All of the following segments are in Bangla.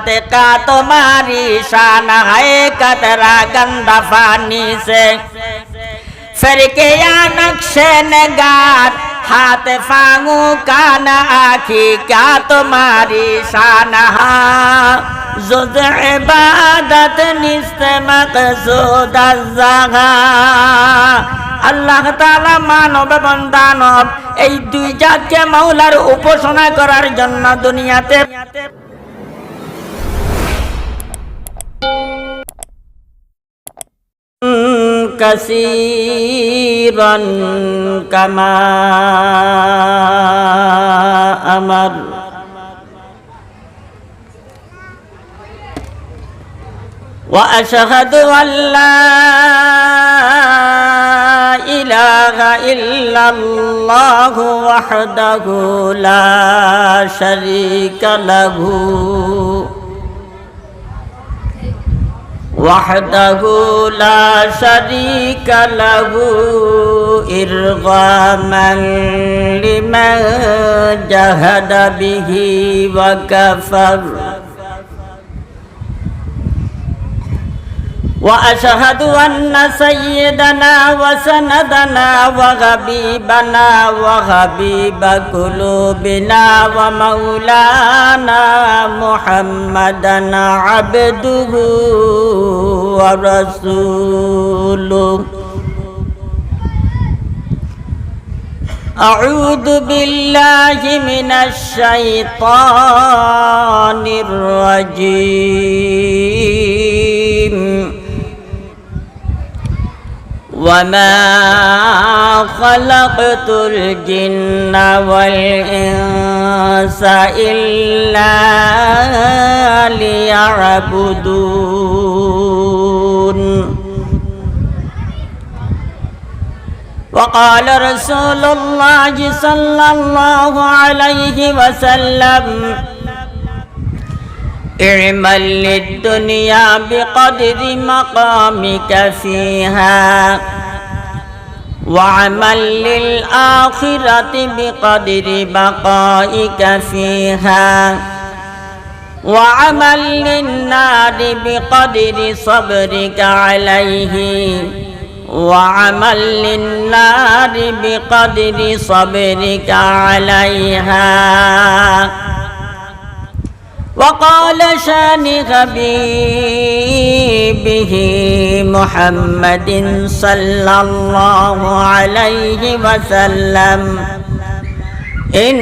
बात का तुम्हारी शान है कतरा गंदा पानी से फिर क्या नक्शे नगार हाथ फांगू कान आखी क्या तुम्हारी शान जुद इबादत निस्त मकसूद जगह আল্লাহ তাআলা মানব এবং দানব এই দুই জাতকে মাওলার উপাসনা করার জন্য দুনিয়াতে كثيرا كما أمر وأشهد أن لا إله إلا الله وحده لا شريك له وحده لا شريك له إرغاما لمن جهد به وكفر. وأشهد أن سيدنا وسندنا وغبيبنا وغبيب قلوبنا ومولانا محمدا عبده ورسوله. أعوذ بالله من الشيطان الرجيم. وما خلقت الجن والإنس إلا ليعبدون وقال رسول الله صلى الله عليه وسلم اعمل للدنيا بقدر مقامك فيها وعمل للآخرة بقدر بقائك فيها وعمل للنار بقدر صبرك عليه وعمل للنار بقدر صبرك عليها وقال شان حبيبه محمد صلى الله عليه وسلم. إن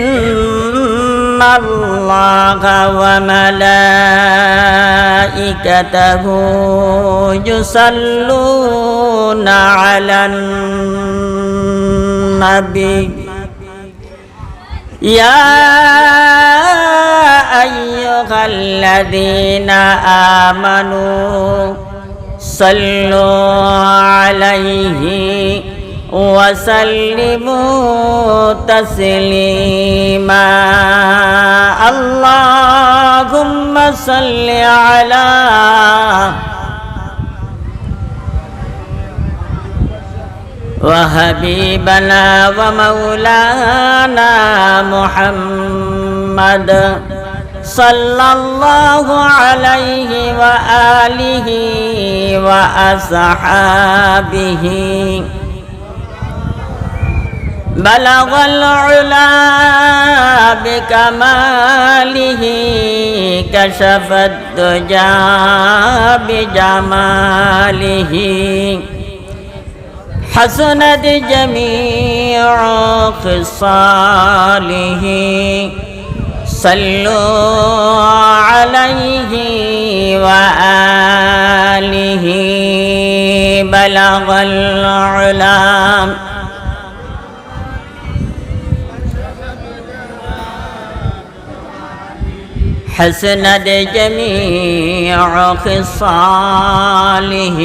الله وملائكته يصلون على النبي. يا أيها الذين آمنوا صلوا عليه وسلموا تسليما. اللهم صل على وحبيبنا ومولانا محمد صلى الله عليه وآله وأصحابه. بلغ العلا بكماله كشف الدجى بجماله. حسنت جميع خصاله. صلوا عليه وآله بلغ العلام حسنت جميع خصاله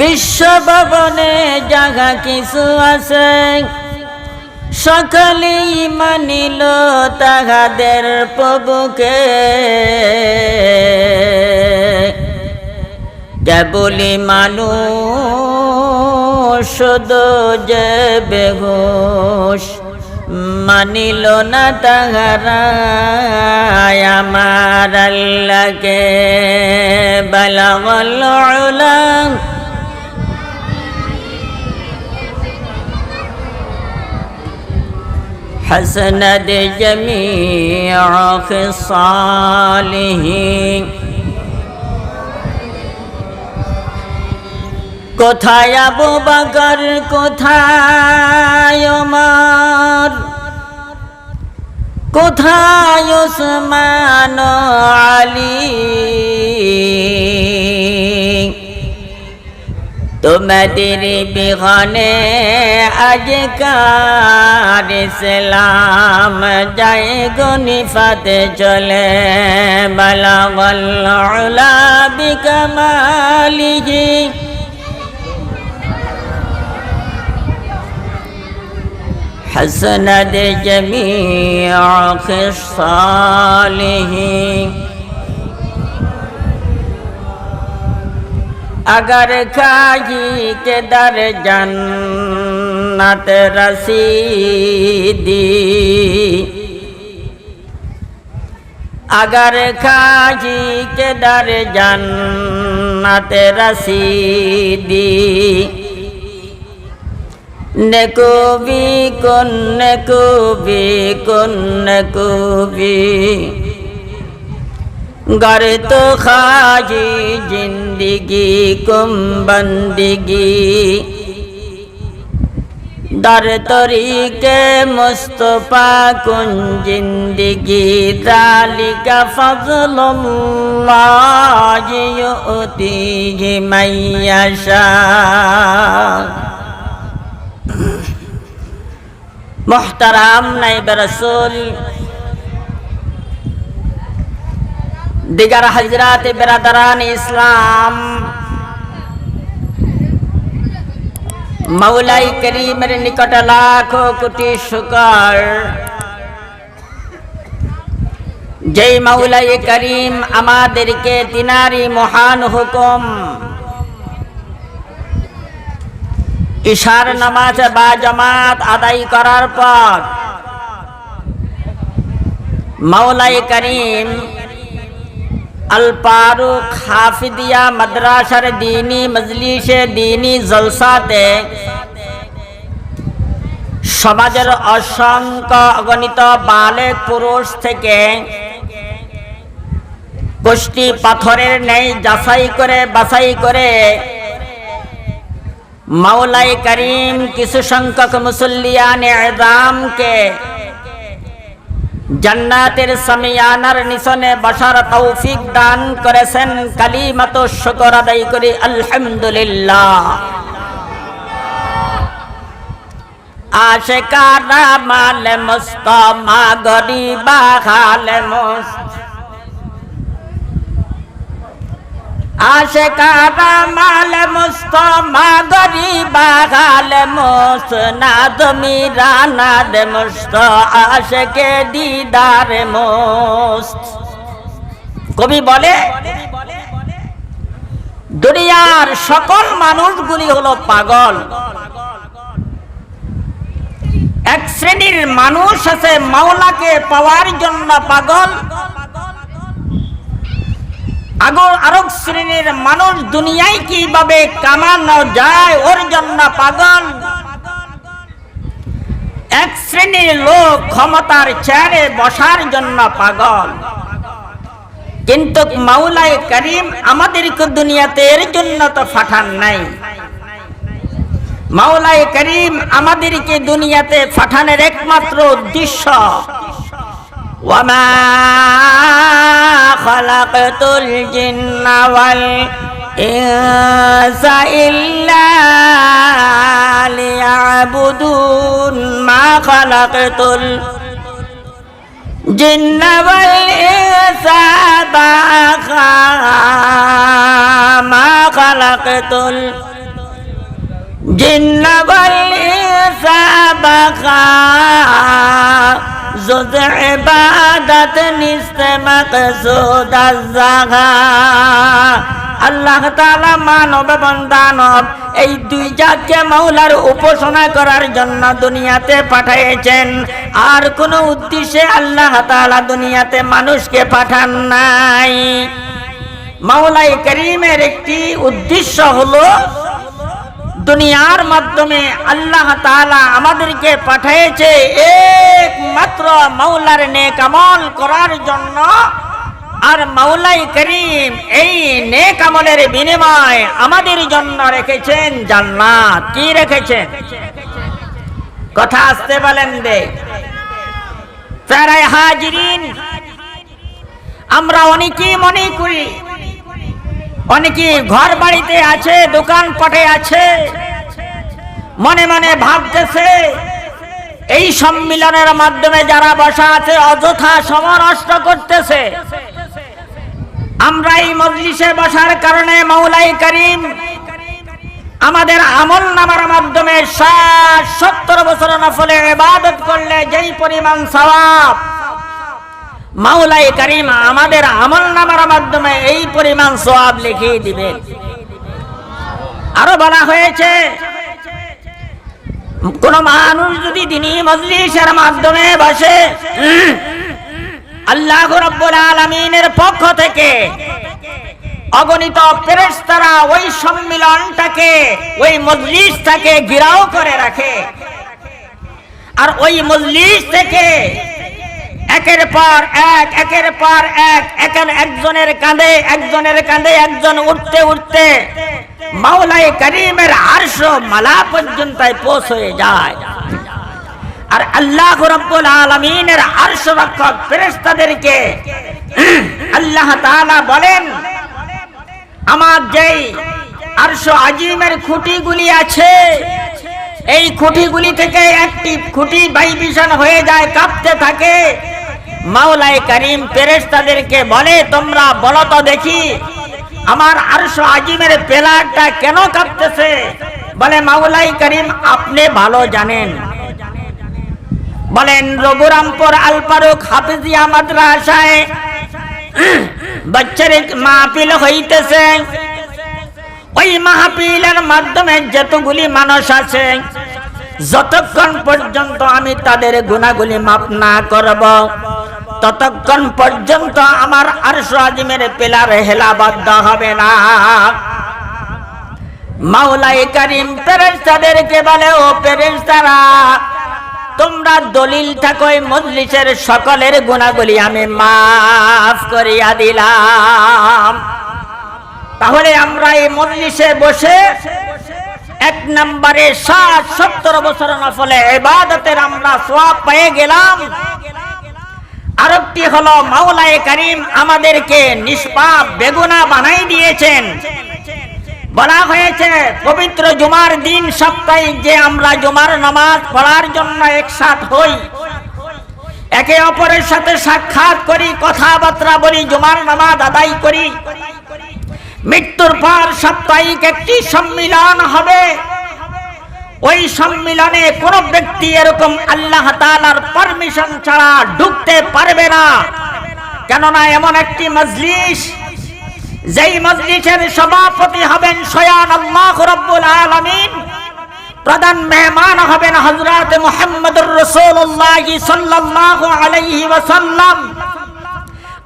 বিশ্বভবনে জাগা কিছু আছে সকলেই মানিল তাহাদের প্রভুকে। কেবলি মানুষ শুধু যে বেহুশ, মানিল না তাহারা আমার আল্লাহকে। বালাগল উলাম حسند جميع خصاله কোথায় আবু বকর কোথায় ওমর কোথায় ওসমান আলী তোমাদের বিঘনে আজকার ইসলাম যায় গনিফাতে চলে বালাগল্লা বিকমালিহি حسند جميع خصاله अगर खाजी के दर जन्नत रसीदी अगर खाजी के दर जन्नत रसीदी नकूबी कुन नकूबी कुन नकूबी گر تو خاجی زندگی کم بندگی در طریق مصطفیٰ کن زندگی ذالک فضل اللہ یؤتیه من یشاء محترم نائب رسول দিগার হজরাত বেরাদারান ইসলাম। মৌলাই করিমের নিকট লাখ কোটি শুকর। যেই মৌলাই করিম আমাদেরকে তিনারি মহান হুকুম ইশার নামাজ বা জামাত আদায় করার পর মাওলাই করিম ফারুক হাফিদিয়া মাদ্রাসার দিনী মজলিসে, দিনী জলসাতে সমাজের অসংখ্য অগণিত বালেক পুরুষ থেকে গোষ্ঠী পাথরের নেই যাচাই করে, বাছাই করে মাওলাই করিম কিছু সংখ্যক মুসল্লিয়ান এদামকে জান্নাতের সামিয়ানার নিশনে বসার তৌফিক দান করেছেন। কালিমাত শুকর আদায় করে, আলহামদুলিল্লাহ। আশেকারা মাল মুস্তমা গরিবা খালে মুস্ত আশেকারা মাল মুস্তমা গরিবা গাল মুস নাদ মীরা নাদ মুস্ত আশেকে দিদার মুস্ত। কবি বলে, দুনিয়ার সকল মানুষগুলি হলো পাগল। এক শ্রেণির মানুষ আছে মাওলাকে পাওয়ার জন্য পাগল। আগর আরব শ্রেণির মানুষ দুনিয়ায় কীভাবে কামানো যায়, ওর জন্য পাগল? এক শ্রেণির লোক ক্ষমতার চেয়ারে বসার জন্য পাগল। কিন্তু মাওলাই করিম আমাদেরকে দুনিয়াতে এর জন্য তো ফাঠান নাই। মাওলাই করিম আমাদেরকে দুনিয়াতে ফাঠানের একমাত্র উদ্দেশ্য وما خلقت الجن والإنس إلا ليعبدون ما خلقت الجن والإنس باخا ما خلقت الجن والإنس باخا زد عبادت نیست مقصود از زغا আল্লাহ তাআলা মানব এবং দানব এই দুই জাতকে মাওলার উপাসনা করার জন্য দুনিয়াতে পাঠিয়েছেন আর কোনো উদ্দেশ্যে আল্লাহ তাআলা দুনিয়াতে মানুষকে পাঠান নাই মাওলাই করিমের একটি উদ্দেশ্য হলো দুনিয়ার মাধ্যমে আল্লাহ তাআলা আমাদেরকে পাঠিয়েছে একমাত্র মাওলার নেক আমল করার জন্য। আর মাওলাই করিম এই নেক আমলের বিনিময় আমাদের জন্য রেখেছেন জান্নাত। কি রেখেছেন? কথা আসতে বলেন দে। প্যারায় হাজিরিন, আমরা অনেকেই মনে করি অনেকে ঘর বাড়িতে আছে, দোকান পটে আছে। মনে মনে ভাবতেছে, এই সম্মিলনের মাধ্যমে যারা বসা আছে, অযথা সময় নষ্ট করতেছে। আমরা এই মজলিসে বসার কারণে মৌলাই করিম আমাদের আমল নামার মাধ্যমে ষাট, সত্তর বছর নফলে ইবাদত করলে যেই পরিমাণ সওয়াব মাওলাই করিম আমাদের আমল নামার মাধ্যমে এই পরিমাণ সওয়াব লিখিয়ে দিবেন। আরও বলা হয়েছে, কোন মানুষ যদি দিনী মজলিসের মাধ্যমে বসে, আল্লাহ রব্বুল আলমিনের পক্ষ থেকে অগণিত ফেরেশতারা ওই সম্মিলনটাকে, ওই মজলিসটাকে গিরাও করে রাখে। আর ওই মজলিস থেকে একের পর এক, একের পর এক, একের একজনের কাঁধে একজনের কাঁধে একজন উঠতে উঠতে মাওলাই করিমের আরশ মালা পর্যন্ত পৌঁছে যায়। আর আল্লাহ রব্বুল আলমিনের আরশ রক্ষক ফেরেশতাদেরকে আল্লাহ তাআলা বলেন, আমার যেই আরশ আজিমের খুঁটিগুলি আছে, এই খুঁটিগুলি থেকে একটি খুঁটি ভাইবিশন হয়ে যায়, কাঁপতে থাকে। মাওলাই করিম ফেরেশতাদেরকে বলে, তোমরা বলো তো দেখি, আমার আরশ আজিমের পেলারটা কেন কাঁপতেছে? বলে মাওলাই করিম, আপনি ভালো জানেন। বলেন, রঘুরামপুর আল ফারুক হাফিজিয়া মাদ্রাসায় বাচ্চার মাহফিল হইতেছে। ওই মাহফিলের মাধ্যমে যতগুলি মানুষ আছে, যতক্ষণ পর্যন্ত আমি তাদের গুণাগুলি মাপ না করব ততক্ষণ পর্যন্ত আমার আরশ আজিমের পেলার হেলাবদ্ধ হবে না। মাওলাই করিম ফেরেশতাদেরকে বলে, ও ফেরেশতারা, তোমরা দলিল থাকো মজলিসের সকলের গুণাগুলি আমি মাফ করিয়া দিলাম। তাহলে আমরা এই মজলিসে বসে এক নম্বরে ষাট সত্তর বছর নফলে এবাদতের আমরা সোয়াব পেয়ে গেলাম। আরেকটি হলো মাওলায়ে করিম আমাদেরকে নিষ্পাপ, বেগুনা বানাই দিয়েছেন। বলা হয়েছে, পবিত্র জুমার দিন সাপ্তাহিক যে আমরা জুমার নামাজ পড়ার জন্য একসাথ হই। একে অপরের সাথে সাক্ষাৎ করি, কথাবার্তা বলি, জুমার নামাজ আদায় করি। মৃত্যুর পর সাপ্তাহিক একটি সম্মিলন হবে। ওই সম্মিলনে কোন ব্যক্তি এরকম আল্লাহ তাআলার পারমিশন ছাড়া ঢুকতে পারবে না। কেননা এমন একটি মজলিস, যেই মজলিসের সভাপতি হবেন রব্বুল আলামিন, প্রধান মেহমান হবেন হযরত মুহাম্মদুর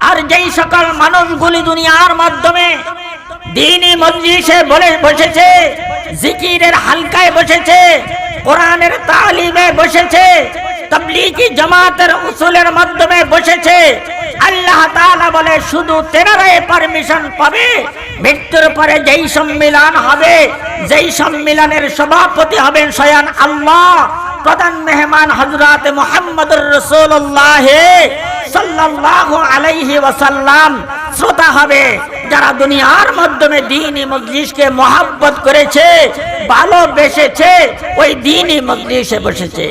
আর যেই সকল মানুষগুলি দুনিয়ার মাধ্যমে দিনই মজলিসে বলে বসেছে, জিকিরের হালকায় বসেছে, কোরআনের তালিমে বসেছে, তবলিগি জামাতের উসুলের মাধ্যমে বসেছে। আল্লাহ তাআলা বলে, শুধু তেনারাই পারমিশন পাবে, মৃত্যুর পরে যেই সম্মিলন হবে, যেই সম্মিলনের সভাপতি হবেন স্বয়ং আল্লাহ, প্রধান মেহমান হজরত মোহাম্মদুর রসুল্লাহ সাল্লাল্লাহু আলাইহি ওয়াসাল্লাম, শ্রোতা হবে। যারা দুনিয়ার মাধ্যমে দিনই মজলিসকে মহাব্বত করেছে ভালোবেসেছে ওই দিনই মজলিসে বসেছে।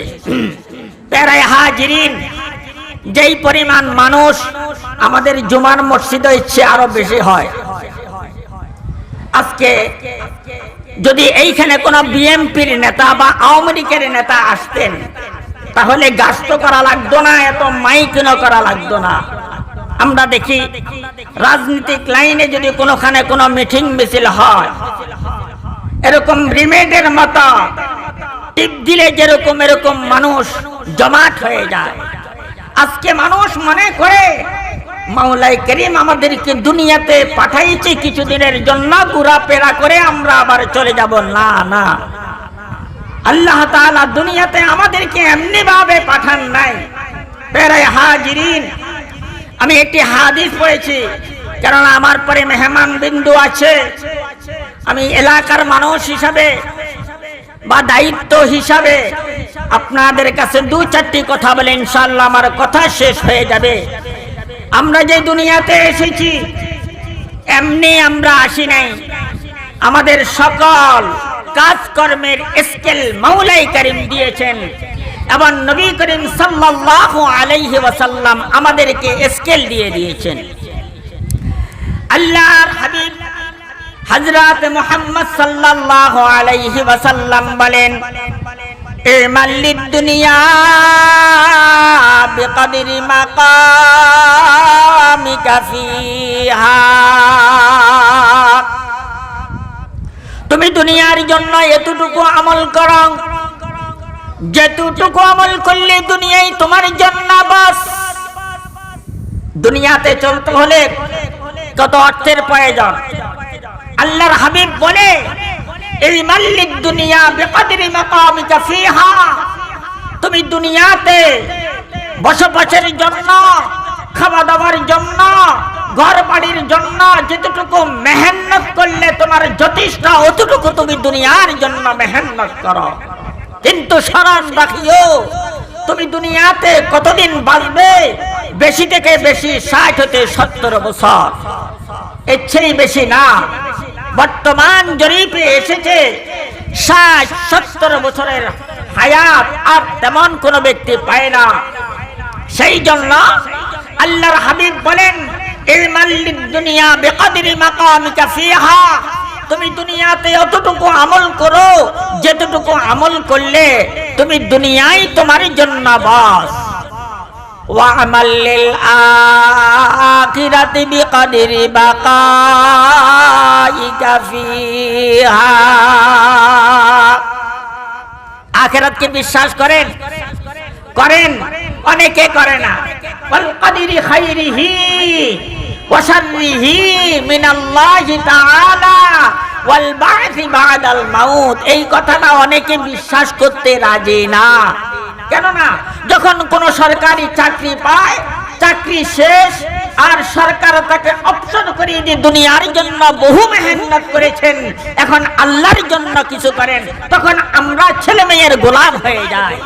যেই পরিমাণ মানুষ আমাদের জুমার মসজিদে ইচ্ছে আরও বেশি হয়। আজকে যদি এইখানে কোন বিএনপির নেতা বা আওয়ামী লীগের নেতা আসতেন, তাহলে গাস্ত করা লাগতো না, এত মাইকিনও করা লাগতো না। আমরা দেখি রাজনৈতিক লাইনে যদি কোনোখানে কোনো মিটিং মিছিল হয়, এরকম রিমেডের মতো টিপ দিলে যেরকম এরকম মানুষ জমাট হয়ে যায়। আজকে মানুষ মনে করে মাওলাই করিম আমাদেরকে দুনিয়াতে পাঠাইছে কিছুদিনের জন্য ঘোরাফেরা করে আমরা আবার চলে যাব। না না। আল্লাহ দুনিয়াতে আমাদেরকে এমনি ভাবে পাঠান নাই। পেরায় হাজিরিন আমি একটি হাদিস পড়েছি কারণ আমার পরে মেহমান বিন্দু আছে। আমি এলাকার মানুষ হিসাবে বা দায়িত্ব হিসাবে আপনাদের কাছে দু চারটি কথা বলে ইনশাল্লাহ আমার কথা শেষ হয়ে যাবে। আমরা যে দুনিয়াতে এসেছি, এমনি আমরা আসি নাই। আমাদের সকল কাজকর্মের স্কেল মাওলাই করিম দিয়েছেন। এবং নবী করিম সাল্লাল্লাহু আলাইহি ওয়াসাল্লাম আমাদেরকে স্কেল দিয়ে দিয়েছেন আল্লাহর হাবিব হযরত মুহাম্মদ সাল্লাল্লাহু আলাইহি ওয়াসাল্লাম বলেন اعمل للدنيا بقدر مقامك فيها তুমি দুনিয়ার জন্য এতটুকু আমল করো যেতটুকু আমল করলে দুনিয়ায় তোমার জন্য বাস দুনিয়াতে চলতে হলে কত অর্থের প্রয়োজন। আল্লাহর হাবিব বলে, এই মাল্লিক দুনিয়া বেকাদিরি মাকামিকা ফিহা। তুমি দুনিয়াতে বসবাসের জন্য খাওয়া দাওয়ার জন্য ঘর বাড়ির জন্য যেতটুকু মেহনত করলে তোমার যথেষ্ট, অতটুকু তুমি দুনিয়ার জন্য মেহনত করো। কিন্তু স্মরণ রাখিও, তুমি দুনিয়াতে কতদিন বাঁচবে? বেশি থেকে বেশি ষাট হতে সত্তর বছর। এর বেশি না। বর্তমান জরিপে এসেছে, ষাট সত্তর বছরের হায়াত আর তেমন কোন ব্যক্তি পায় না। সেই জন্য আল্লাহর হাবিব বলেন এই ইলমাল্লিদ দুনিয়া বেকাদিরি মাকামিকা ফিহা। তুমি দুনিয়াতে অতটুকু আমল করো যেতটুকু আমল করলে তুমি দুনিয়ায় তোমার জন্য বাস وعمل للآخرة بقدر بقائك فيها আখেরাতকে বিশ্বাস করেন করেন অনেকে করে না ওয়াল কাদিরি খাইরিহি শাররিহি মিনাল্লাহি তাআলা ওয়াল বা'থি বা'দাল মাউত। এই কথাটা অনেকে বিশ্বাস করতে রাজি না। কেননা, যখন কোন সরকারি চাকরি পায়, চাকরি শেষ, আর সরকার তাকে অপশন করিয়ে দিয়ে দুনিয়ার জন্য বহু মেহনত করেছেন, এখন আল্লাহর জন্য কিছু করেন, তখন আমরা ছেলে মেয়ের গোলাম হয়ে যাই।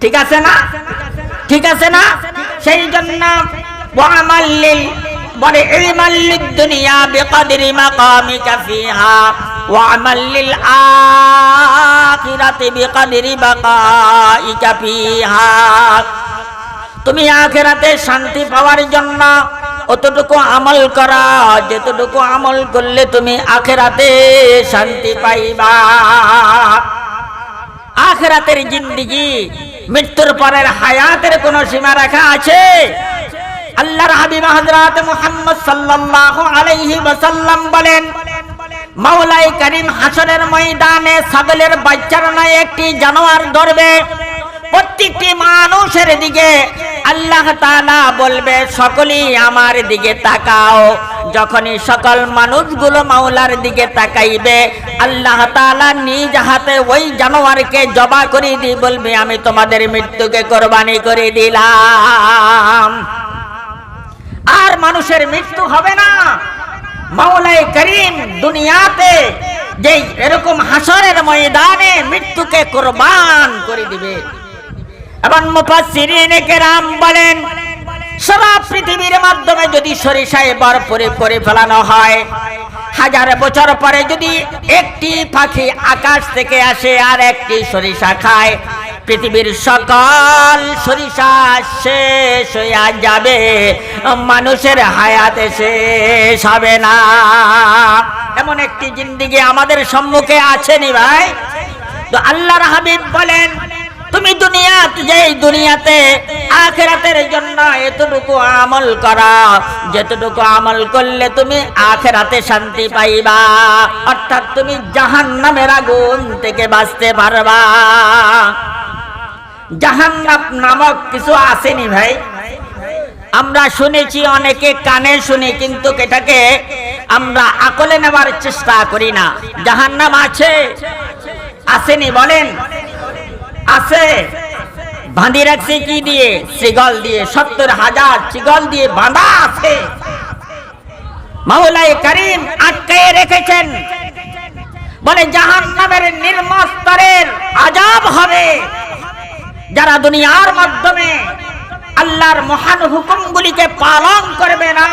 ঠিক আছে না? ঠিক আছে না? সেই জন্য বলে তুমি আখেরাতে শান্তি পাওয়ার জন্য অতটুকু আমল করা। যেতটুকু আমল করলে তুমি আখেরাতে শান্তি পাইবা। আখেরাতের জিন্দিগি মৃত্যুর পরের হায়াতের কোন সীমা রাখা আছে? আল্লাহর হাবিব হযরত মুহাম্মদ সাল্লাল্লাহু আলাইহি ওয়াসাল্লাম বলেন, মাওলাই করিম হাসরের ময়দানে ছাগলের বাচ্চার নয় একটি জানোয়ার ধরবে। প্রত্যেকটি মানুষের দিকে আল্লাহ তাআলা বলবে, সকলেই আমার দিকে তাকাও। যখনই সকল মানুষগুলো মাওলার দিকে তাকাইবে, আল্লাহ তাআলা নিজ হাতে ওই জানোয়ারকে জবা করে দিয়ে বলবে, আমি তোমাদের মৃত্যুকে কোরবানি করে দিলাম। আর মানুষের মৃত্যু হবে না। মাওলাই করিম দুনিয়াতে যে এরকম হাসরের ময়দানে মৃত্যুকে কোরবান করে দিবে। এবং মুফাসসিরিনে কেরাম বলেন, সারা পৃথিবীর মাধ্যমে যদি সরিষায় বরফরে করে ফেলানো হয়, হাজার বছর পরে যদি একটি পাখি আকাশ থেকে আসে আর একটি সরিষা খায় পৃথিবীর সকল সরিষা শেষ হইয়া যাবে, মানুষের হায়াতে শেষ হবে না। এমন একটি জিন্দিগি আমাদের সম্মুখে আছে নি ভাই? তো আল্লাহর হাবিব বলেন, তুমি দুনিয়া যে দুনিয়াতে আখেরাতের জন্য এতটুকু আমল করা, যেতটুকু আমল করলে তুমি আখেরাতে শান্তি পাইবা, অর্থাৎ তুমি জাহান নামের আগুন থেকে বাঁচতে পারবা। জাহান্নাম নামক কিছু আসেনি ভাই। আমরা শুনেছি, অনেকে কানে শুনি, কিন্তু এটাকে আমরা আকলে নেবার চেষ্টা করি না। জাহান্নাম আছে, আসেনি বলেন। আছে। বাঁধি রাখছে কি দিয়ে? চিগল দিয়ে, সত্তর হাজার চিগল দিয়ে বাঁধা আছে। মাওলাই করিম আটকায়ে রেখেছেন। বলে জাহান নামের নির্মস্তরের আজাব হবে। যারা দুনিয়ার মাধ্যমে আল্লাহর মহান হুকুমগুলিকে পালন করবে না,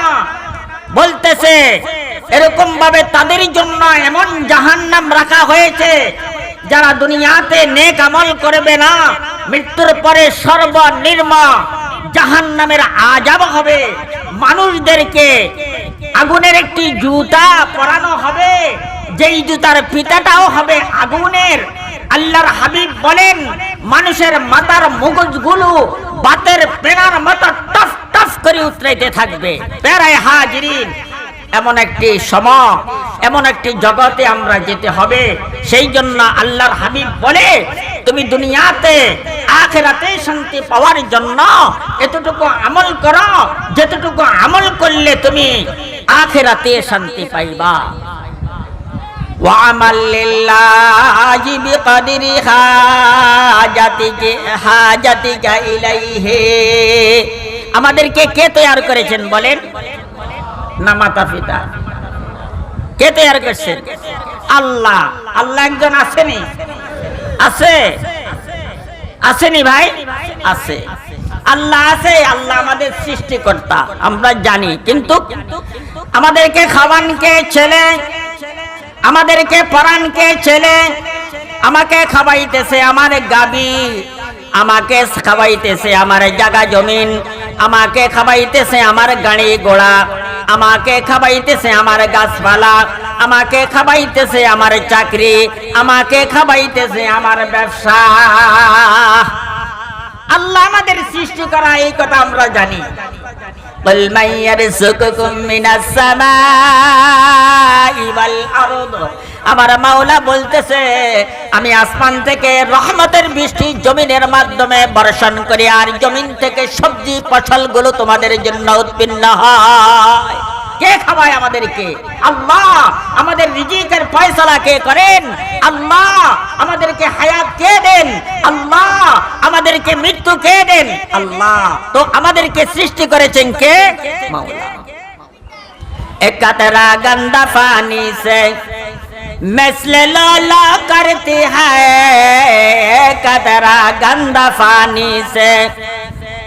বলতেছে, এরকম ভাবে তাদের জন্য এমন জাহান্নাম রাখা হয়েছে, যারা দুনিয়াতে নেক আমল করবে না, মৃত্যুর পরে সর্বনির্ম জাহান্নামের আজাব হবে, মানুষদেরকে আগুনের একটি জুতা পরানো হবে, যেই জুতার পিতাটাও হবে আগুনের। আল্লাহর হাবিব বলেন, মানুষের মাথার মগজগুলো বাতের পেনার মতো টফ টফ করে উতরাইতে থাকবে। পেরায় হাজিরিন, এমন একটি সময়, এমন একটি জগতে আমরা যেতে হবে। সেই জন্য আল্লাহর হাবিব বলে, তুমি দুনিয়াতে, আখেরাতে শান্তি পাওয়ার জন্য এতটুকু আমল করো, যেতটুকু আমল করলে তুমি আখেরাতে শান্তি পাইবা। وعمل لله بقدر حاجتك حاجتك إليه আমাদেরকে কে তৈরি করেছেন বলেন না মাতা পিতা কে তৈরি করছেন আল্লাহ আল্লাহ একজন আসেনি আছে আসেনি ভাই আছে আল্লাহ আছে আল্লাহ আমাদের সৃষ্টিকর্তা আমরা জানি কিন্তু আমাদেরকে খাওয়ান কে ছেলে আমাদেরকে পরান কে ছেলে আমাকে খাওয়াইতেছে আমার গাবি, আমাকে খাওয়াইতেছে আমার জায়গা জমিন, আমাকে খাওয়াইতেছে আমার গাড়ি ঘোড়া, আমাকে খাওয়াইতেছে আমার গাছপালা, আমাকে খাওয়াইতেছে আমার চাকরি, আমাকে খাওয়াইতেছে আমার ব্যবসা। আল্লাহ আমাদের সৃষ্টি করা এই কথা আমরা জানি। قل من يرزقكم من السماء والأرض আমার মাওলা বলতেছে আমি আসমান থেকে রহমতের বৃষ্টি জমিনের মাধ্যমে বর্ষণ করি আর জমিন থেকে সবজি ফসলগুলো তোমাদের জন্য উৎপন্ন হয় কে খাওয়ায় আমাদেরকে? আল্লাহ আমাদের রিজিকের ফয়সালা কে করেন? আল্লাহ আমাদেরকে হায়াত কে দেন? আল্লাহ আমাদেরকে মৃত্যু কে দেন? আল্লাহ তো আমাদেরকে সৃষ্টি করেছেন কে? মাওলা। একতরা গন্দা পানি সে মেসলে লালা করতে ہے একাতরা گندا পানি সে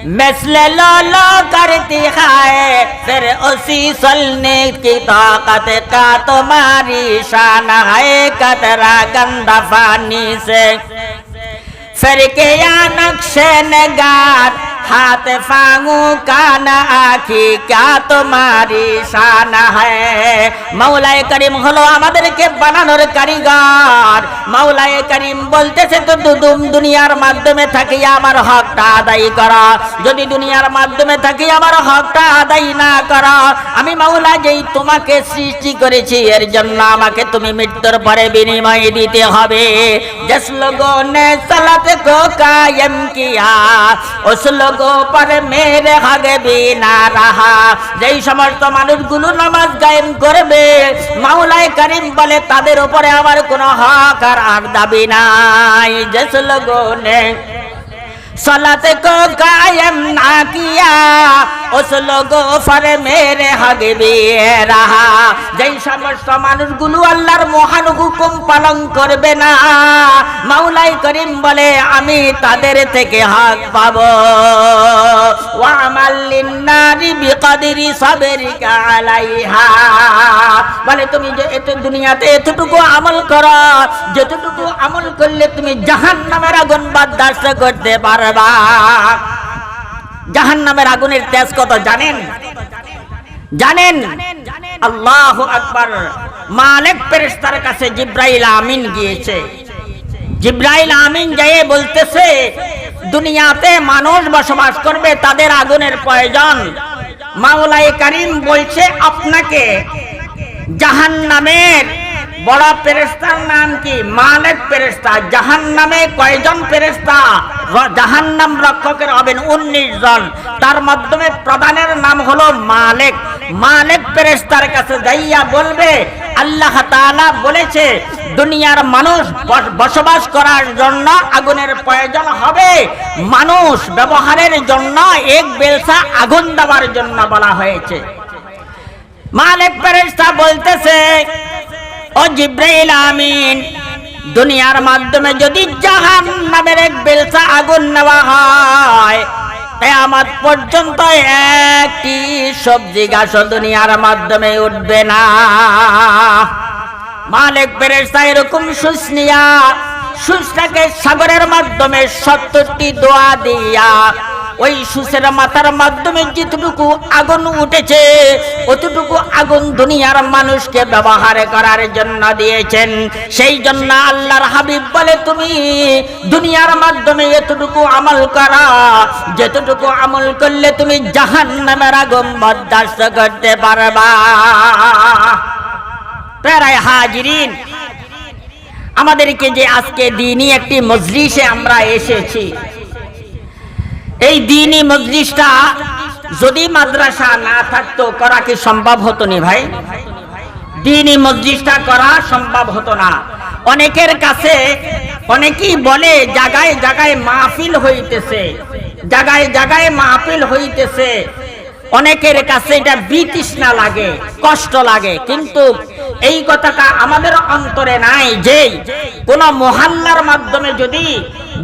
مثل لولو کرتی خائے پھر اسی سلنے کی طاقت کا تمہاری شان ہے قطرہ گندہ فانی سے۔ ফেরকে নকশে নেগার হাত ফাঙু কানা আখি ক্যা তোমারি সানা হ্যায় করিম হলো আমাদেরকে বানানোর কারিগর। মাওলায় করিম বলতেছে তো দুদুম দুনিয়ার মাধ্যমে থাকি আমার হকটা আদায় করা। যদি দুনিয়ার মাধ্যমে থাকি আমার হকটা আদায় না করা, আমি মাওলা যেই তোমাকে সৃষ্টি করেছি, এর জন্য আমাকে তুমি মৃত্যুর পরে বিনিময় দিতে হবে। জসলগো নে को कायम किया उस लोगों पर मेरे हक भी না রাহা যেই সমস্ত মানুষগুলো নামাজ কায়েম করবে মাওলাই করিম বলে তাদের উপরে আমার কোনো হক আর আর দাবি নাই जिस लोगों ने सलत को कायम ना किया उस लोगों पर मेरे हक भी रहा যেই সমস্ত মানুষগুলো আল্লাহর মহান হুকুম পালন করবে না মাওলাই করিম বলে আমি তাদের থেকে হক পাবো ওয়ামাল লিন্নারি বিকদরি সাবরিকা আলাইহা বলে তুমি যে এত দুনিয়াতে এতটুকু আমল করো যতটুকু আমল করলে তুমি জাহান্নামের আগুন বরদাস্ত করতে পারবা জাহান্নামের আগুনের তেজ কত জানেন? জানেন? আল্লাহ আকবার। মালিক ফেরেশতার কাছে জিব্রাইল আমিন গিয়েছে। জিব্রাইল আমিন যাইয়ে বলতেছে, দুনিয়াতে মানুষ বসবাস করবে, তাদের আগুনের প্রয়োজন। মাওলাই করিম বলছে, আপনাকে জাহান নামের বড় ফেরেস্তার নাম কি? মালেক ফেরেস্তা জাহান নামে কয়জন ফেরেস্তা জাহান নাম রক্ষকের হবেন উনিশ জন। তার মাধ্যমে প্রধানের নাম হলো মালেক। মালেক ফেরেস্তার কাছে যাইয়া বলবে, আল্লাহ তাআলা বলেছে, দুনিয়ার মানুষ বস- বসবাস করার জন্য আগুনের প্রয়োজন হবে। মানুষ ব্যবহারের জন্য এক বেলসা আগুন দেওয়ার জন্য বলা হয়েছে। মালেক ফেরেশতা বলতেছে ও জিব্রাইল আমিন, দুনিয়ার মাধ্যমে যদি জাহান নামের এক বেলসা আগুন নেওয়া হয়, কেয়ামত পর্যন্ত একটি সবজি গাছ দুনিয়ার মাধ্যমে উঠবে না। মালিক ফেরেশতা এরকম সুস নিয়া সুসটাকে সাগরের মাধ্যমে সত্তরটি দোয়া দিয়া ওই সুসের মাথার মাধ্যমে যেটুকু আগুন উঠেছে, অতটুকু আগুন দুনিয়ার মানুষকে ব্যবহার করার জন্য দিয়েছেন। সেই জন্য আল্লাহর হাবিব বলে, তুমি দুনিয়ার মাধ্যমে এতটুকু আমল করা, যেতটুকু আমল করলে তুমি জাহান নামের আগুন বরদাস্ত করতে পারবা। প্যারায় হাজিরিন, আমাদেরকে যে আজকে দিনই একটি মজলিসে আমরা এসেছি এই দিনই মজলিসটা যদি মাদ্রাসা না থাকতো, করা কি সম্ভব হতো নি ভাই? দিনই মজলিসটা করা সম্ভব হতো না। অনেকের কাছে, অনেকেই বলে জায়গায় জায়গায় মাহফিল হইতেছে জায়গায় জায়গায় মাহফিল হইতেছে। অনেকের কাছে এটা বিতৃষ্ণা লাগে, কষ্ট লাগে। কিন্তু এই কথাটা আমাদের অন্তরে নাই যে কোন মহাল্লার মাধ্যমে যদি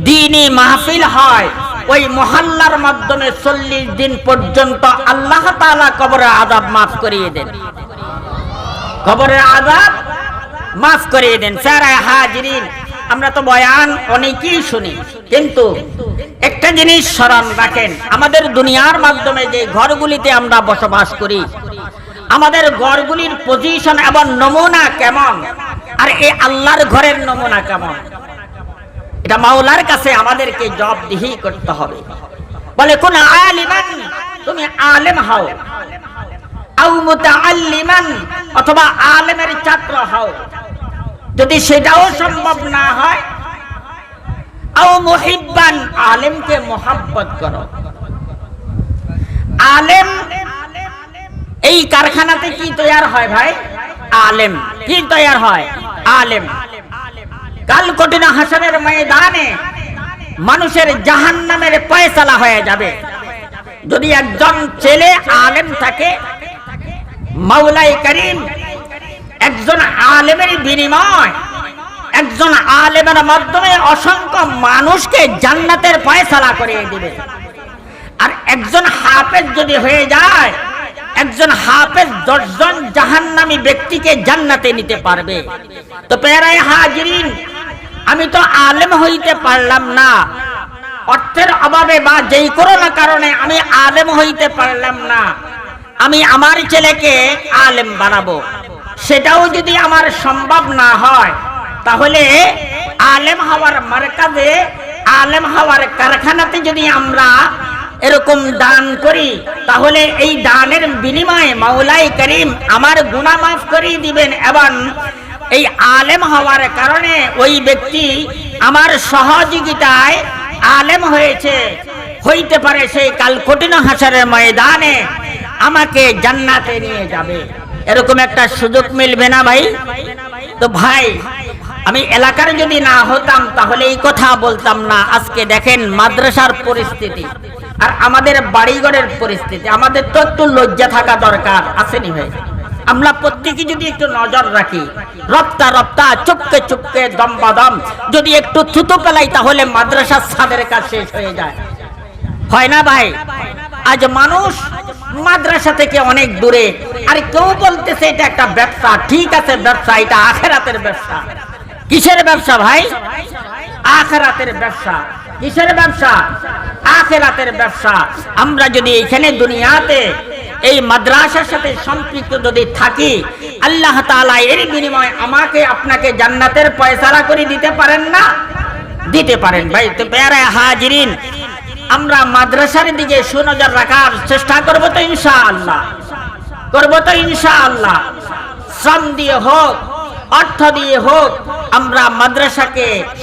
দিনই মাহফিল হয় ওই মহল্লার মাধ্যমে চল্লিশ দিন পর্যন্ত আল্লাহ তাআলা কবরের আদাব মাফ করিয়ে দেন। কবরের আদাব মাফ করিয়ে দেন। স্যার হাজিরিন, আমরা তো বয়ান অনেকেই শুনি, কিন্তু একটা জিনিস স্মরণ রাখেন, আমাদের দুনিয়ার মাধ্যমে যে ঘরগুলিতে আমরা বসবাস করি, আমাদের ঘরগুলির পজিশন এবং নমুনা কেমন? আর এই আল্লাহর ঘরের নমুনা কেমন? এটা মাওলার কাছে আমাদেরকে জবাবদিহি করতে হবে। বলে, কোন আলিমান, তুমি আলেম হও। আউ মুতাআল্লিমান, অথবা আলেমের ছাত্র হও। যদি সেটাও সম্ভব না হয়, আও মুহিব্বান, আলেমকে মোহাব্বত করো। আলেম, এই কারখানাতে কি তৈয়ার হয় ভাই? আলেম। কি তৈয়ার হয়? আলেম। কাল কঠিন হাসনের ময়দানে মানুষের জাহান্নামের পয়সালা হয়ে যাবে। যদি একজন ছেলে আলেম থাকে মাওলাই করিম, একজন আলেমের বিনিময়, একজন আলেমের মাধ্যমে অসংখ্য মানুষকে জান্নাতের ফয়সালা করিয়ে দিবে। আর একজন হাফেজ যদি হয়ে যায়, একজন হাফেজ দশজন জাহান্নামী ব্যক্তিকে জান্নাতে নিতে পারবে। তো পেরায় হাজিরিন আমি তো আলেম হইতে পারলাম না। অর্থের অভাবে বা যেই কোনো না কারণে আমি আলেম হইতে পারলাম না। আমি আমার ছেলেকে আলেম বানাবো। সেটাও যদি আমার সম্ভব না হয়, তাহলে আলেম হওয়ার মার্কাজে, আলেম হওয়ার কারখানাতে যদি আমরা এরকম দান করি, তাহলে এই দানের বিনিময়ে মাওলাই করিম আমার গুনাহ মাফ করিয়ে দিবেন। এবং এই আলেম হওয়ার কারণে ওই ব্যক্তি আমার সহযোগিতায় আলেম হয়েছে। হইতে পারে সেই কাল কঠিন হাসারের ময়দানে আমাকে জান্নাতে নিয়ে যাবে। এরকম একটা সুযোগ মিলবে না ভাই। তো ভাই, আমি এলাকার যদি না হতাম তাহলে এই কথা বলতাম না। আজকে দেখেন মাদ্রাসার পরিস্থিতি আর আমাদের বাড়িঘরের পরিস্থিতি। আমাদের তো একটু লজ্জা থাকা দরকার, আসেনি ভাই। আমরা প্রত্যেকে যদি একটু নজর রাখি, রপ্তা রপ্তা, চুপকে চুপকে, দম বাদম যদি একটু থুতু পেলাই তাহলে মাদ্রাসার ছাদের কাজ শেষ হয়ে যায়। হয় না ভাই? আজ মানুষ মাদ্রাসা থেকে অনেক দূরে। আর কেউ বলতেছে এটা একটা ব্যবসা। ঠিক আছে ব্যবসা, এটা আখেরাতের ব্যবসা। কিসের ব্যবসা ভাই? আখেরাতের ব্যবসা। কিসের ব্যবসা? আখেরাতের ব্যবসা। আমরা যদি এখানে দুনিয়াতে এই মাদ্রাসার সাথে সম্পৃক্ত যদি থাকি, আল্লাহ তাআলা এর বিনিময়ে আমাকে আপনাকে জান্নাতের পয়সারা করে দিতে পারেন না? দিতে পারেন ভাই। তো পেয়ারা আমরা মাদ্রাসার দিকে সুনজর রাখার চেষ্টা করব তো ইনশাআল্লাহ। করব তো ইনশাআল্লাহ। শ্রম দিয়ে হোক, অর্থ দিয়ে হোক, আমরা মাদ্রাসাকে